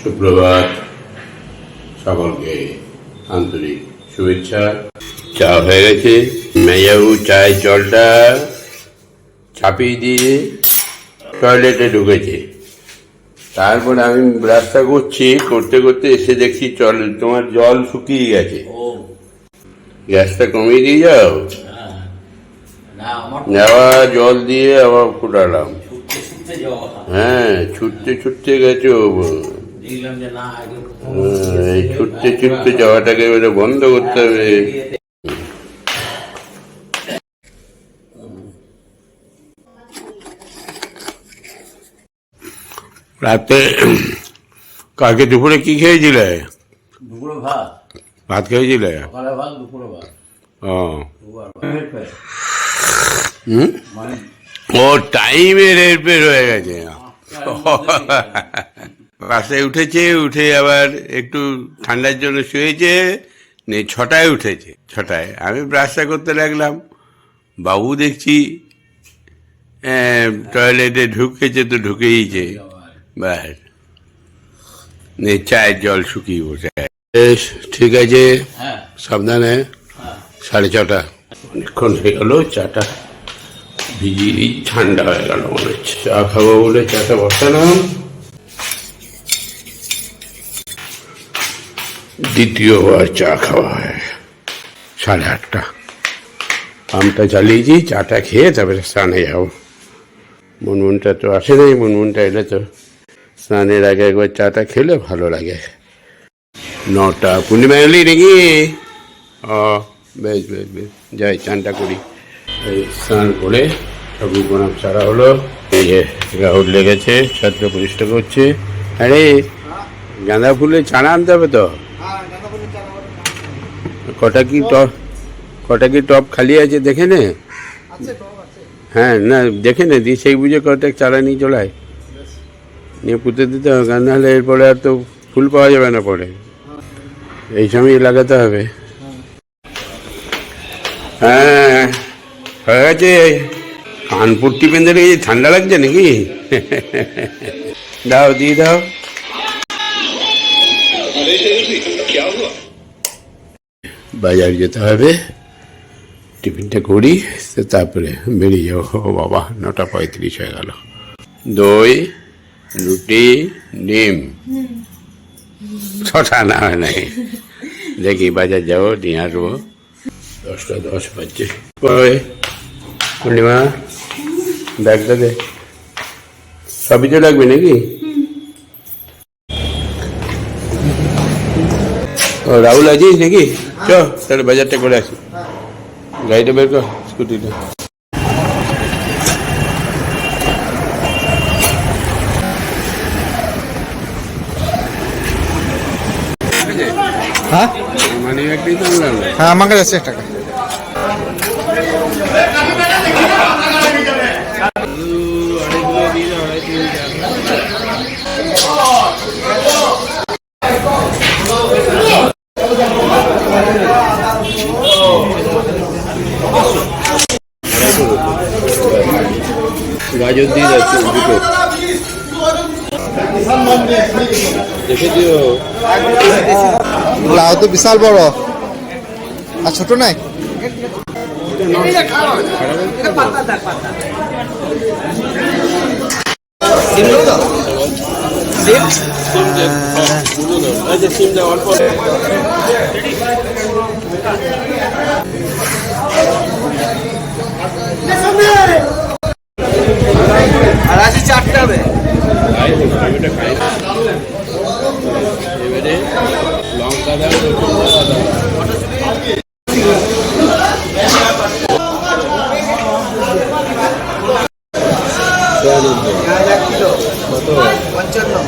সুপ্রভাত। সকলকে আন্তরিক শুভেচ্ছা। চা হয়ে গেছে। মেয়াবু চায়ের জলটা ছাপিয়ে দিয়ে টয়লেটে ঢুকেছে। তারপর আমি রাস্তা করছি করতে করতে এসে দেখছি জল তোমার জল শুকিয়ে গেছে। গ্যাসটা কমিয়ে দিয়ে যাও। নেওয়া জল দিয়ে আবার ফুটালাম। হ্যাঁ ছুটতে ছুটতে গেছো এই ছুটতে ছুটতে যাওয়াটাকে এবারে বন্ধ করতে হবে। রাতে কালকে দুপুরে কি খেয়েছিলে? দুপুরে ভাত। ভাত খেয়েছিলে? সকালে ভাত দুপুরে ভাত। ও। ও টাইমের এরপের হয়ে গেছে। পাশে উঠেছে উঠে আবার একটু ঠান্ডার জন্য শুয়েছে নে ছটায় উঠেছে ছটায়। আমি ব্রাশটা করতে লাগলাম। বাবু দেখছি টয়লেটে ঢুকেছে তো ঢুকেইছে। ব্যাস নে চায়ের জল শুকিয়ে বসে বেশ ঠিক আছে। হ্যাঁ। সাবধানে। হ্যাঁ। সাড়ে ছটা। অনেকক্ষণ হয়ে গেল চাটা ভিজিয়ে ঠান্ডা হয়ে গেল মনে হচ্ছে। চা খাব বলে চাটা বসালাম। দ্বিতীয়বার চা খাওয়া হয়। সাড়ে আটটা। পাম্পটা চালিয়েছি চাটা খেয়ে তারপরে স্নানে যাব। মুনমুনটা তো আসে নাই, মুনমুনটা এলে তো স্নানের আগে একবার চাটা খেলে ভালো লাগে। নটা, পূর্ণিমা এলি নাকি ও বেশ বেশ বেশ। যাই, চানটা করি। এই স্নান করে ঠাকুর প্রণাম সারা হলো। এই যে রাহুল লেগেছে, ছাত্র পরিষ্কার করছে। আরে, গাঁদা ফুলের চারা আনতে হবে তো? কটা কি টপ কটা কি টপ খালি আছে দেখে নে? হ্যাঁ না দেখে নে দিয়ে সেই বুঝে কটা চারা নিয়ে চলায় নিয়ে পুঁতে দিতে হবে কারণ নাহলে এরপরে আর তো ফুল পাওয়া যাবে না পরে। এই সময় লাগাতে হবে। হ্যাঁ হয়ে গেছে। কানপুরটি বেঁধে রেখেছি ঠান্ডা লাগছে নাকি? দাও দিয়ে দাও। বাজার যেতে হবে। টিফিনটা করি, তারপরে বেরিয়ে যাব। ও বাবা, নটা পঁয়ত্রিশ হয়ে গেল। দই, রুটি, ডিম। ছটা না হয় নাই। দেখি বাজার যাব নিয়ে আসব। দশটা দশ বাজছে। পূর্ণিমা, ব্যাগটা দে। সবই তো লাগবে নাকি? ও রাহুল আছিস নাকি? চ তাহলে বাজারটা করে আসি। গাড়িটা বের কর স্কুটিটা। হ্যাঁ? মানে হ্যাঁ আমার কাছে আছে এক টাকা। দিয়ে যাচ্ছে দুটো দেখে দিও লাউ তো বিশাল বড়। আর ছোট নাই আছে চারটে হবে এবারে লঙ্কা দাও রসুন দাও, আদা দাও।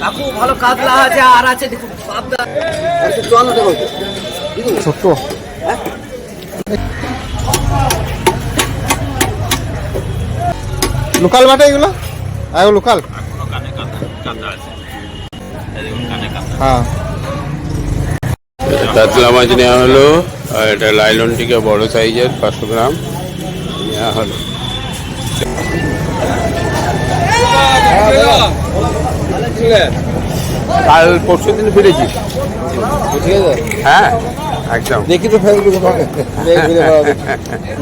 কাকু ভালো কাতলা আছে দেখুন পাবদা ছোট লোকাল মাঠে এগুলো? আর লোকাল? হ্যাঁ। কাতলা মাছ নেওয়া হলো আর এটা লাইলন টিকা বড় সাইজের পাঁচশো গ্রাম নেওয়া হলো কাল পরশু দিন ফিরেছি। ঠিক আছে? হ্যাঁ একদম। দেখি তো ফেসবুকে তোমাকে।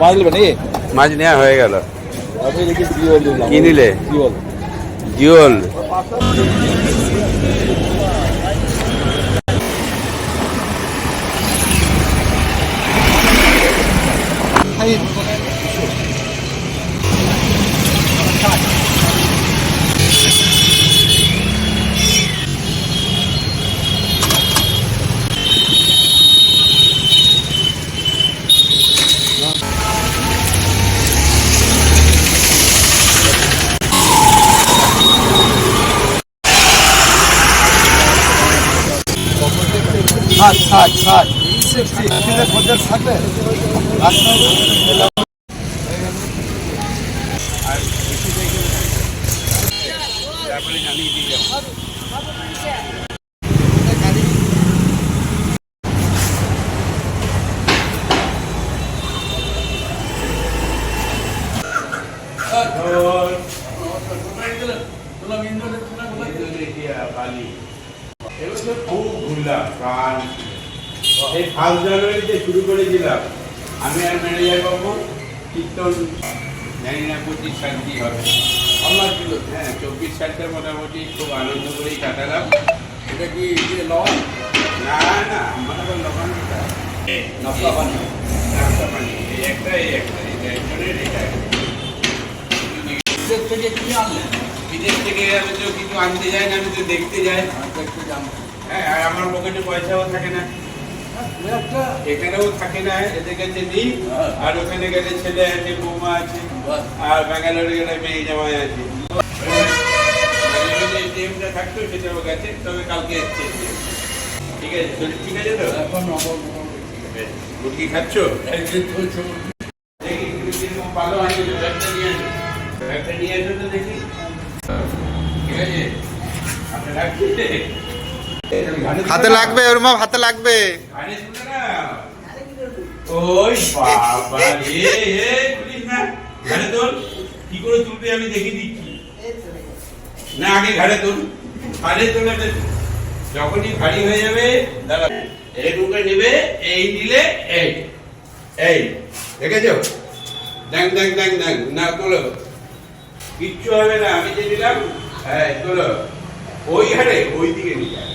মাছ নেবে নাকি? মাছ নেওয়া হয়ে গেল। কি নিলে? জিওল। জিওল। ষাট ষাট ষাট পঞ্চাশ ষাটে খুব ঘুরলাম প্রাণ এই ফার্স্ট জানুয়ারিতে শুরু করেছিলাম আমি আর ম্যানেজার বাবু কীর্তন জানি না পঁচিশ সাল কি হবে। আমার ছিল হ্যাঁ চব্বিশ সালটা মোটামুটি খুব আনন্দ করেই কাটালাম। এটা কি লবণ না না আমার আবার লবণ? পানি পানি এই একটা এই একটা এই একজনের এটা বিদেশ থেকে কি আনলেন? বিদেশ থেকে আমি তো কিছু আনতে যাই না আমি তো দেখতে যাই। হ্যাঁ আর আমার পকেটে পয়সাও থাকে না। এখানেও থাকে না এদের কাছে নেই আর ওখানে গেলে ছেলে আছে বৌমা আছে আর ব্যাঙ্গালোরে গেলে মেয়ে জামাই আছে। এটিএমটা থাকতো সেটাও গেছে তবে কালকে এসছে। ঠিক আছে শরীর ঠিক আছে তো? এখন মুরগি খাচ্ছ? দেখি ভালো আছে একটা নিয়ে আসো। একটা নিয়ে আসো তো দেখি। ঠিক আছে আপনি রাখছি। হাতে লাগবে ওর মা হাতে লাগবে। আমি দিচ্ছি। না ঘাড়ে যখনই হয়ে যাবে নেবে, এই এই। এই, দেখেছ? দেখ দেখ দেখ দেখ না কিচ্ছু হবে না, আমি যে দিলাম হ্যাঁ তোলো। ওই ঘাড়ে, ওই দিকে নিয়ে যাবে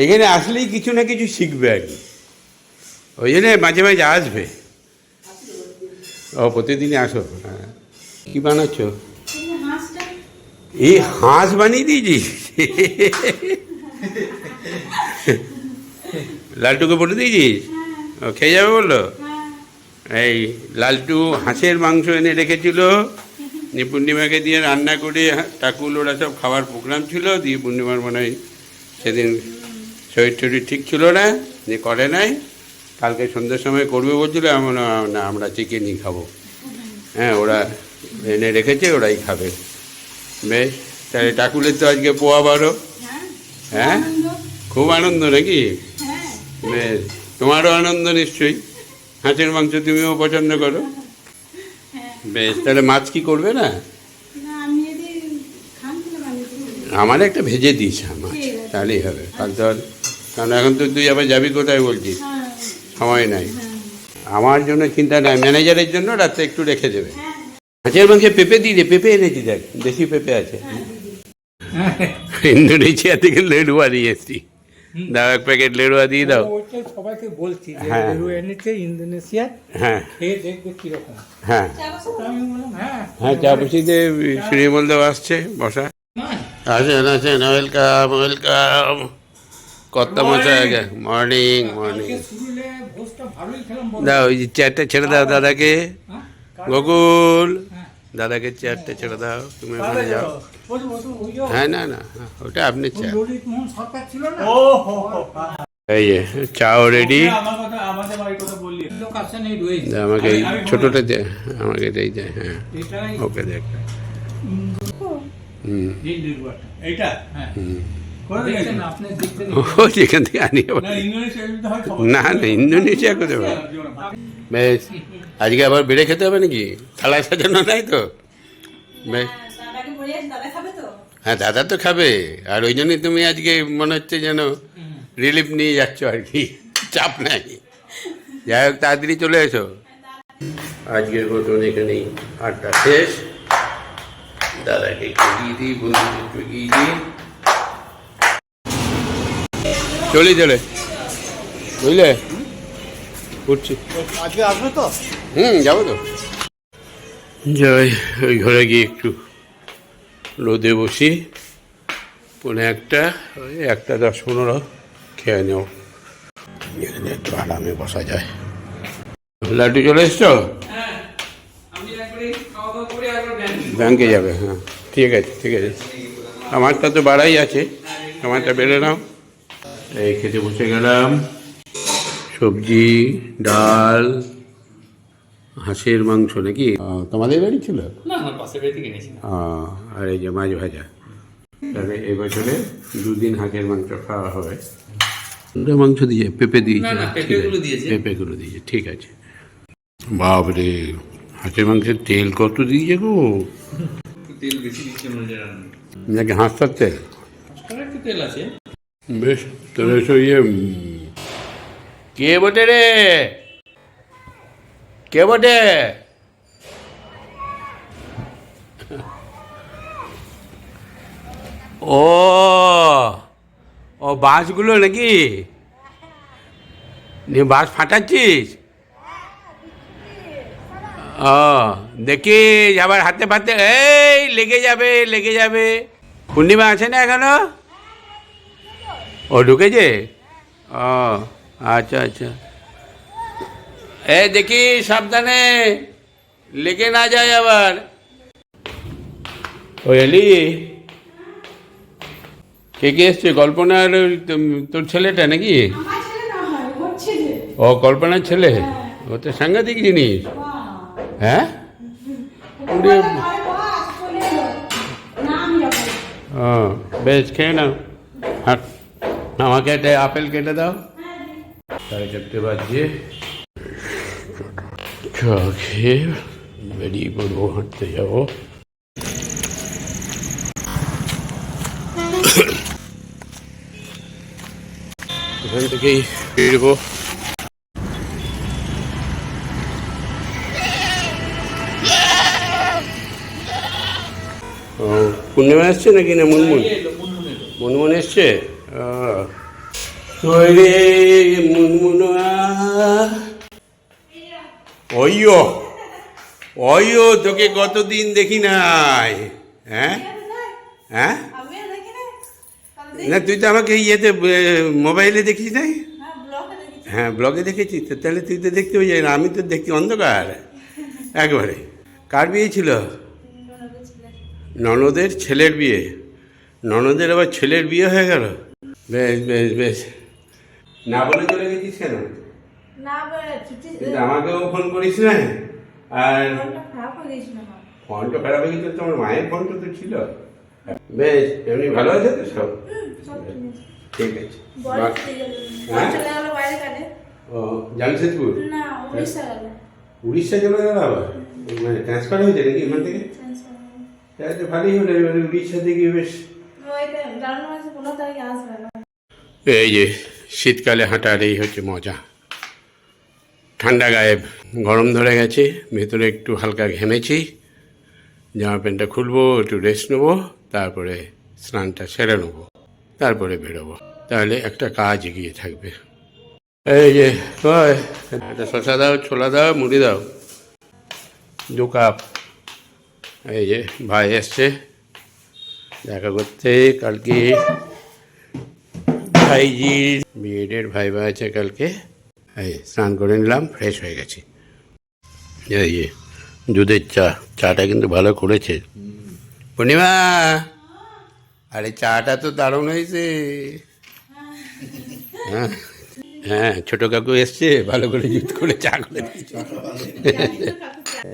এখানে আসলেই কিছু না কিছু শিখবে আর কি। ওই জন্য মাঝে মাঝে আসবে। ও, প্রতিদিনই আসো। হ্যাঁ। কী বানাচ্ছ? এই হাঁস বানিয়ে দিয়েছিস লালটুকে বলে দিয়েছিস ও, খেয়ে যাবে বলল? এই লালটু হাঁসের মাংস এনে রেখেছিল। দিয়ে পূর্ণিমাকে দিয়ে রান্না করে টাকুল ওরা সব খাওয়ার প্রোগ্রাম ছিল। দিয়ে পূর্ণিমার মনে হয় সেদিন শরীর টরীর ঠিক ছিল না দিয়ে করে নাই কালকে সন্ধ্যের সময় করবে বলছিল এমন না আমরা চিকেনই খাব। হ্যাঁ ওরা এনে রেখেছে ওরাই খাবে। বেশ তাহলে টাকুলের তো আজকে পোয়া বারো। হ্যাঁ হ্যাঁ? খুব আনন্দ। নাকি? হ্যাঁ। বেশ তোমারও আনন্দ নিশ্চয়ই। হাঁসের মাংস তুমিও পছন্দ করো। হ্যাঁ। বেশ তাহলে মাছ কি করবে না। আমার একটা ভেজে দিয়েছে মাছ তাহলেই হবে। কাল তো কারণ এখন তো তুই আবার যাবি কোথায় বলছিস হ্যাঁ সময় নাই। আমার জন্য চিন্তা নাই ম্যানেজারের জন্য রাতে একটু রেখে দেবে। হ্যাঁ হাঁসের মাংসে পেঁপে দিয়ে দে পেঁপে এনেছি দেখ দেশি পেঁপে আছে। ইন্দোনেশিয়া থেকে লেড়ুয়া নিয়ে এসছি। দাও এক প্যাকেট লেড়ুয়া দিয়ে দাও। সবাইকে বলছি যে হ্যাঁ। লেরু এনেছে ইন্দোনেশিয়া। হ্যাঁ। খেয়ে দেখবে কীরকম। হ্যাঁ। হ্যাঁ। হ্যাঁ চা বসিতে শ্রীমল দেব আসছে বসা। আসেন আসেন ওয়েলকাম ওয়েলকাম। কত মশা আগে। Morning morning. দাও ওই যে চেয়ারটা ছেড়ে দাও দাদাকে। হ্যাঁ? গোকুল। হ্যাঁ। দাদাকে চেয়ারটা ছেড়ে দাও তুমি ওখানে যাও। হ্যাঁ না না হ্যাঁ, ওটা আপনি চা ললিত মোহন সরকার ছিল না? ও হো হো এই যে চাও রেডি আমাকে এই ছোটোটা দে আমাকে দেই দে হ্যাঁ। ওকে দেখ। হুম। এইটা হ্যাঁ। ও যেখান থেকে আনি না না ইন্দোনেশিয়া কোথায়? বেশ আজকে আবার বেড়ে খেতে হবে নাকি? থালায় সাজানো নাই তো? বেশ। হ্যাঁ দাদা তো খাবে। আর ওই জন্যই তুমি আজকে মনে হচ্ছে যেন রিলিফ নিয়ে যাচ্ছ আর কি। চাপ নাই। যাই হোক তাড়াতাড়ি চলে এসো। আজকের মতন এখানেই আড্ডা শেষ। দাদাকে একটু দিয়ে দিই বন্ধুকে একটু এগিয়ে দিই। চলি চলে। বুঝলে? উঠছি আজকে আসবে তো? হুম যাব তো। যাই ওই ঘরে গিয়ে একটু রোদে বসি। পনে একটা ওই একটা দশ পনেরো খেয়ে নেব। এখানে একটু আরামে বসা যায়। লাড্ডু চলে এসছো? ব্যাংকে যাবে হ্যাঁ। ঠিক আছে ঠিক আছে। আমারটা তো বাড়াই আছে। আমারটা বেড়ে নাও। এই খেতে বসে গেলাম। সবজি ডাল হাঁসের মাংস নাকি? তোমাদের বাড়ি ছিল? আর এই যে মাছ ভাজা। তাহলে এই বছরে দুদিন হাঁসের মাংস খাওয়া হবে। মাংস দিয়ে পেঁপে দিয়েছে না, না, ঠিক পেঁপেগুলো আছে, দিয়েছে। ঠিক আছে। বাপরে হাঁসের মাংসের তেল কত দিয়েছে গো? তেল বেশি দিচ্ছে নাকি হাঁসটার তেল? তেল আছে। বেশ, তাহলে ইয়ে কে বটে রে? কে বটে? ও ও বাঁশগুলো নাকি? বাঁশ ফাটাচ্ছিস? ও, দেখিস, আবার হাতে ফাতে এই, লেগে যাবে লেগে যাবে। পূর্ণিমা আছে না এখনও? ও ঢুকেছে ও আচ্ছা আচ্ছা। এ দেখি সাবধানে। লেগে না যায় আবার। ও এলি কে কে এসছে? কল্পনার তোর ছেলেটা নাকি? না হয় ও কল্পনার ছেলে? ও তো সাংঘাতিক জিনিস। হ্যাঁ। না বেশ খেয়ে নাও। হাট। আমাকে একটা আপেল কেটে দাও সাড়ে চারটে বাজছে চা খেয়ে বেরিয়ে পড়ব হাঁটতে যাব ওখান থেকেই ফিরবো ও পূর্ণিমা এসছে নাকি না মুনমুন মুনমুন এসছে রে মুনমুনা। অইয়ো তোকে কতদিন দেখি নাই? হ্যাঁ? হ্যাঁ? না, তুই তো আমাকে ইয়েতে মোবাইলে দেখিস নাই? হ্যাঁ ব্লগে দেখি দেখেছিস তো তাহলে তুই তো দেখতে যায় না, আমি তো দেখি অন্ধকার। একবারে। কার বিয়ে ছিল? ননদের ছেলের বিয়ে। ননদের আবার ছেলের বিয়ে হয়ে গেল? বেশ বেশ বেশ। না বলে চলে গেছিস কেন? না কিন্তু আমাকেও ফোন করিস না। আর আমার। ফোনটা খারাপ হয়ে গেছিল তোমার মায়ের ফোনটা তো ছিল। বেশ এমনি ভালো আছে তো সব? ঠিক আছে। হ্যাঁ? ও জামশেদপুর? উড়িষ্যা চলে গেল আবার? মানে ট্রান্সফার হয়েছে নাকি এখান থেকে? তাহলে তো ভালোই হলো এবারে উড়িষ্যা থেকে বেশ। এই যে শীতকালে হাঁটার এই হচ্ছে মজা। ঠান্ডা গায়ে গরম ধরে গেছে, ভেতরে একটু হালকা ঘেমেছি। জামা প্যান্টটা খুলবো, একটু রেস্ট নেব, তারপরে স্নানটা সেরে নেব, তারপরে বেরোবো। তাহলে একটা কাজ এগিয়ে থাকবে। এই যে একটা শশা দাও, ছোলা দাও, মুড়ি দাও। দু কাপ। এই যে, ভাই এসছে। দেখা করতে, কালকে ভাইজির বিএডের ভাইবা আছে কালকে। এই স্নান করে নিলাম ফ্রেশ হয়ে গেছি। এই যে দুধের চা চাটা কিন্তু ভালো করেছে। পূর্ণিমা আরে চাটা তো দারুণ হয়েছে। হ্যাঁ হ্যাঁ ছোট কাকু এসছে ভালো করে জুত করে চা করে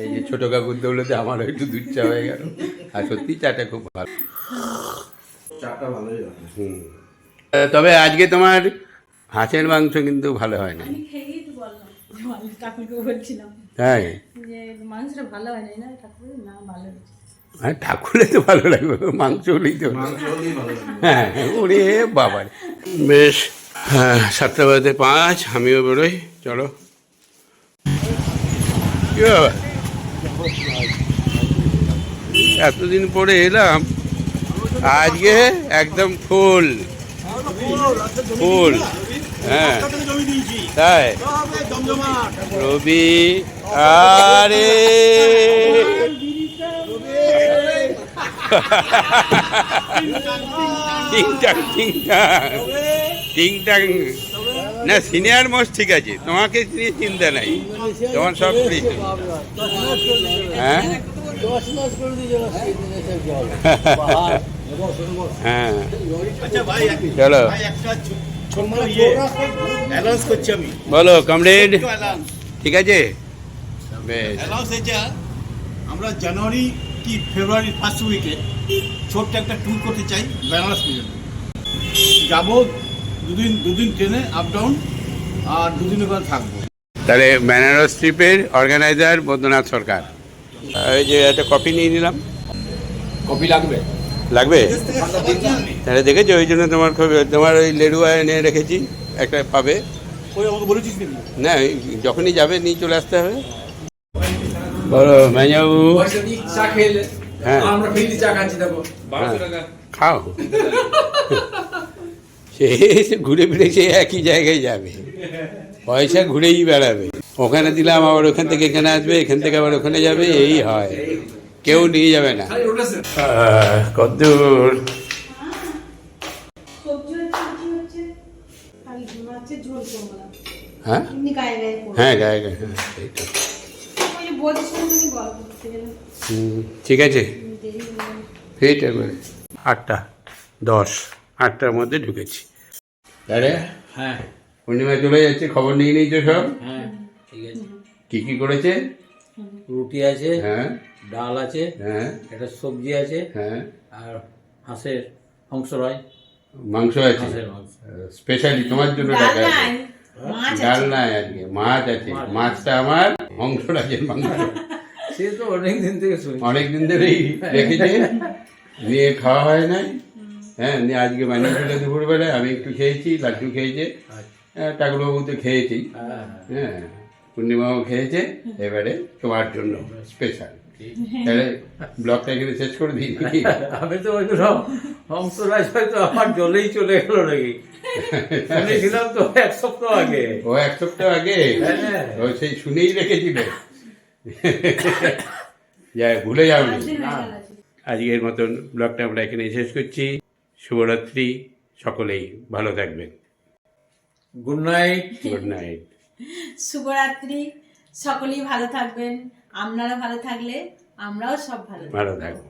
এই যে ছোট কাকুর দৌলতে আমারও একটু দুধ চা হয়ে গেল। আর সত্যি চাটা খুব ভালো। চাটা ভালোই হুম। তবে আজকে তোমার হাঁসের মাংস কিন্তু ভালো হয় না আমি খেয়েই তো বললাম আমি কাকুকে বলছিলাম তাই? যে মাংসটা ভালো হয় ঠাকুর তো ভালো লাগবে মাংস হলেই তো হ্যাঁ ওরে বাবা বেশ হ্যাঁ সাতটা বাজে পাঁচ আমিও বেরোই চলো। কি বাবা? এতদিন পরে এলাম আজকে একদম ফুল। ফুল। হ্যাঁ। তাই। রবি আরে টিং টাং টিং টাং টিং না সিনিয়র মোস্ট ঠিক আছে। তোমাকে নিয়ে চিন্তা নাই। তোমার সব ফ্রি হ্যাঁ? হ্যাঁ। চলো। করছি আমি। বলো কমরেড। ঠিক আছে? বেশ। আমরা জানুয়ারি কি ফেব্রুয়ারি ফার্স্ট উইকে ছোট্ট একটা ট্যুর করতে চাই বেনারস পর্যন্ত যাব দুদিন দুদিন ট্রেনে আপ ডাউন আর দুদিন ওখানে থাকব। তাহলে বেনারস ট্রিপের অর্গানাইজার বৈদ্যনাথ সরকার। এই যে একটা কপি নিয়ে নিলাম। কপি লাগবে? লাগবে? তাহলে দেখেছ ওই জন্য তোমার খুব- তোমার ওই লেডুয়া এনে রেখেছি একটা পাবে। না যখনই যাবে নিয়ে চলে আসতে হবে। বলো মেজাবু হ্যাঁ। টাকা খাও। সে ঘুরে ফিরে সে একই জায়গায় যাবে। পয়সা ঘুরেই বেড়াবে। ওখানে দিলাম আবার ওখান থেকে এখানে আসবে এখান থেকে আবার ওখানে যাবে এই হয়। কেউ নিয়ে যাবে না। কদ্দূর সবজি হচ্ছে সবজি হচ্ছে খালি মাছের ঝোল করব না হ্যাঁ? এমনি গায়ে গায়ে করব হ্যাঁ গায়ে গায়ে হ্যাঁ ঠিক আছে। করে আটটা দশ। আটটার মধ্যে ঢুকেছি। আরে হ্যাঁ। পূর্ণিমা চলে যাচ্ছে খবর নিয়ে নিয়েছো সব? হ্যাঁ ঠিক আছে। কি কি করেছে? রুটি আছে। হ্যাঁ। ডাল আছে হ্যাঁ। একটা সবজি আছে হ্যাঁ। আর হাঁসের মাংস রয়। মাংস আছে। হাঁসের মাংস। স্পেশালি তোমার জন্য নাই আছে মাছ ডাল নাই আজকে মাছ আছে। মাছটা আমার হংসরাজের মাংস। সে তো অনেক দিন থেকে শুনি অনেক দিন ধরেই রেখেছে নিয়ে খাওয়া হয় নাই। হ্যাঁ নিয়ে আজকে বানিয়েছিল দুপুরবেলায়। আমি একটু খেয়েছি লাড্ডু খেয়েছে। হ্যাঁ ঠাকুরবাবু তো খেয়েছি হ্যাঁ পূর্ণিমাও খেয়েছে। এবারে তোমার জন্য স্পেশাল তাহলে ব্লগটা এখানে শেষ করে দিই আমি তো ওই হংসরাজ হয়তো আমার জলেই চলে গেল নাকি? শুনেছিলাম তো এক সপ্তাহ আগে। ও এক সপ্তাহ আগে? হ্যাঁ। ও সেই শুনেই রেখেছিল। যাই ভুলে যাওনি। আজকের মতন ব্লগটা আমরা এখানে শেষ করছি। শুভরাত্রি সকলেই ভালো থাকবেন। গুড নাইট গুড নাইট শুভরাত্রি সকলেই ভালো থাকবেন। আপনারা ভালো থাকলে আমরাও সব ভালো। ভালো থাকব